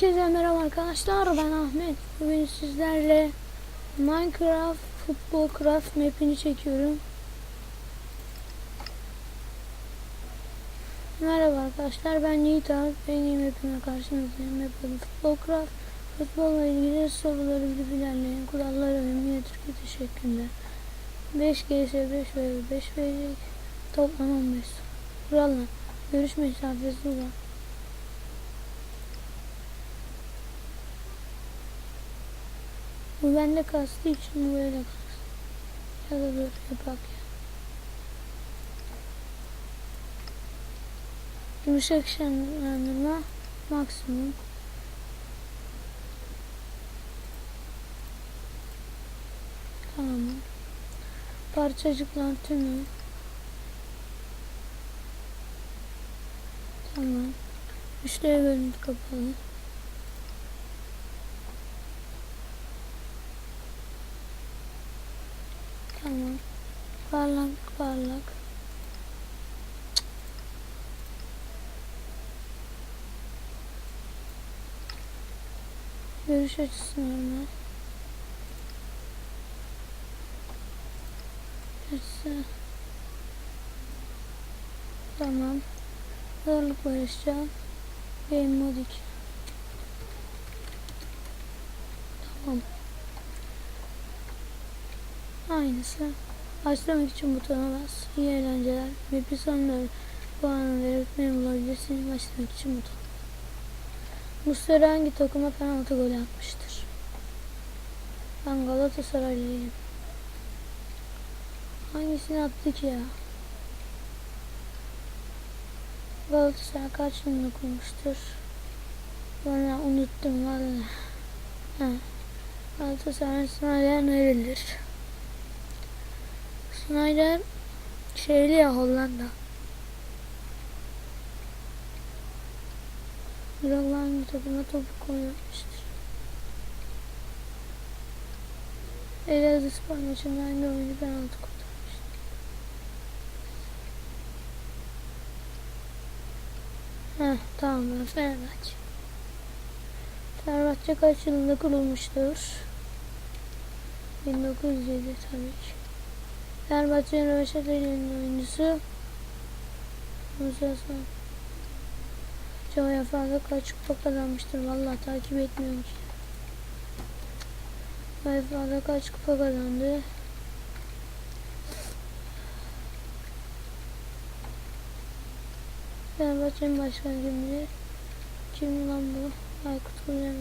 Herkese merhaba arkadaşlar ben Ahmet. Bugün sizlerle Minecraft Football Craft map'ini çekiyorum. Merhaba arkadaşlar ben Yiğit abi. En iyi map'ime karşınızdayım. Map adı Football Craft. Futbolla ilgili soruları bilip ilerleyin. Kuralları ve emniyet etiketi şeklinde. 5 GS 5 ve 5 verecek. Toplam 15. Kurallar. Görüş mesafesi var. Bu bende kastığı için böyle kastı. Ya da dur yapak ya. Yumuşak şenlendirme maksimum. Tamam. Parçacıklar tümü. Tamam. Müşteri bölümü kapalı. Görüş açısı normal. Açısı. Tamam. Zorluk barışacağım. Game mod 2. Tamam. Aynısı. Başlamak için butona bas. İyi eğlenceler. Map'i sonunda puanı verip beni bulabilirsiniz. Başlamak için buton. Muslera hangi takıma penaltı golü atmıştır? Ben Galatasaraylıyım. Hangisini attı ki ya? Galatasaray kaç yılında kurmuştur? Bana unuttum valla. Galatasaray Snyder nerelidir? Snyder şeyli ya Hollanda. Hangi takıma topu koymamıştır? Elazığ spor maçında hangi oyuncu penaltı kurtarmıştır? Heh, tamam ben Fenerbahçe. Fenerbahçe kaç yılında kurulmuştur? 1907 tabii ki. Fenerbahçe'nin Röveşat'a ilgili oyuncusu Musa Çoğu fazla kaç kupa kazanmıştır? Vallahi takip etmiyorum ki. UEFA'da kaç kupa kazandı? Fenerbahçe'nin başkanı kimdi? Kim lan bu? Aykut Kocaman.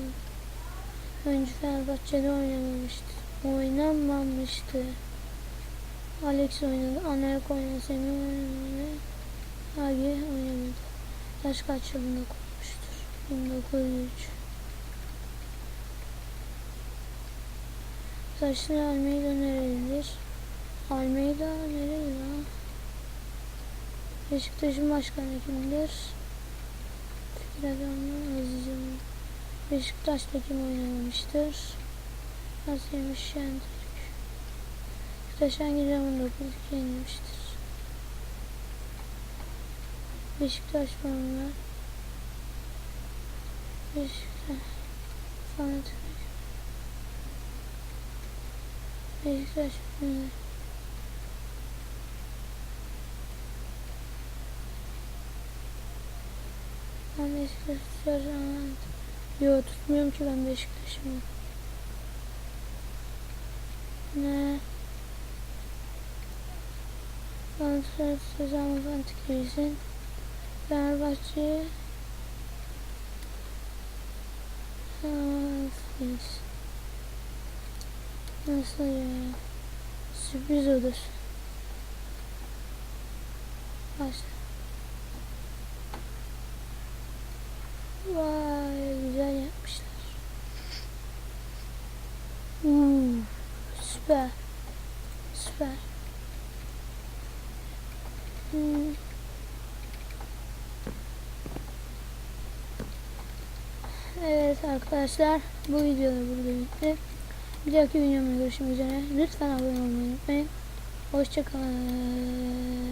Önce Fenerbahçe'de oynamamıştı. Oynamamıştı. Alex oynadı. Anerk oynadı. Semih oynadı. Agi oynamadı. Yaş kaç yılında kurmuştur? 1903. Taşlı Almeyda nerelidir? Almeyda nereli lan? Beşiktaş'ın başkanı kimdir? Fikir Adamlı Aziz Yıldırım. Beşiktaş'ta kim oynamamıştır? Asya'mış Şentürk. Beşiktaş hangi zaman 9 yenilmiştir? Beşiktaş formalar. Beşiktaş. Fanatik. Beşiktaş formalar. Ben Beşiktaş tutarım. Yok tutmuyorum ki ben Beşiktaş'ımı. Ne? Galatasaray sezon Fantik Krizin. Fenerbahçe. Hafiz Nasıl ya? Sürpriz odası Başla. Vay güzel yapmışlar. Uuu Süper. Süper. Hmm. Evet arkadaşlar bu videoda burada bitti. Bir dahaki videomda görüşmek üzere. Lütfen abone olmayı unutmayın. Hoşçakalın.